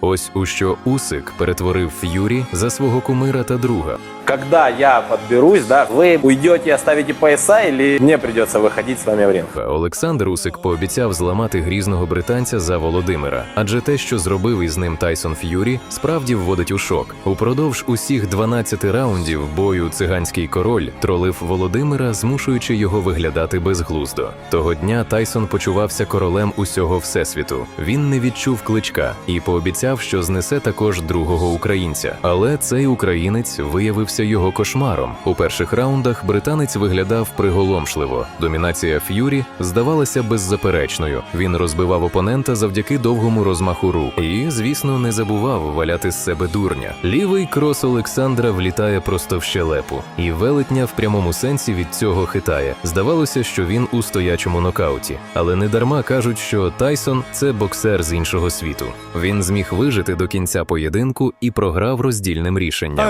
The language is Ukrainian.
Ось у що Усик перетворив Ф'юрі за свого кумира та друга. Когда я подберусь, да, вы уйдете оставите пояса, или мне придется выходить с вами в ринг? Олександр Усик пообіцяв зламати грізного британця за Володимира, адже те, що зробив із ним Тайсон Ф'юрі, справді вводить у шок. Упродовж усіх 12 раундів бою циганський король тролив Володимира, змушуючи його виглядати безглуздо. Того дня Тайсон почувався королем усього всесвіту. Він не відчув кличка і пообіцяв, що знесе також другого українця. Але цей українець виявився його кошмаром. У перших раундах британець виглядав приголомшливо. Домінація Ф'юрі здавалася беззаперечною. Він розбивав опонента завдяки довгому розмаху рук. І, звісно, не забував валяти з себе дурня. Лівий крос Олександра влітає просто в щелепу, і велетня в прямому сенсі від цього хитає. Здавалося, що він у стоячому нокауті. Але не дарма кажуть, що Тайсон це боксер з іншого світу. Він зміг вижити до кінця поєдинку і програв роздільним рішенням.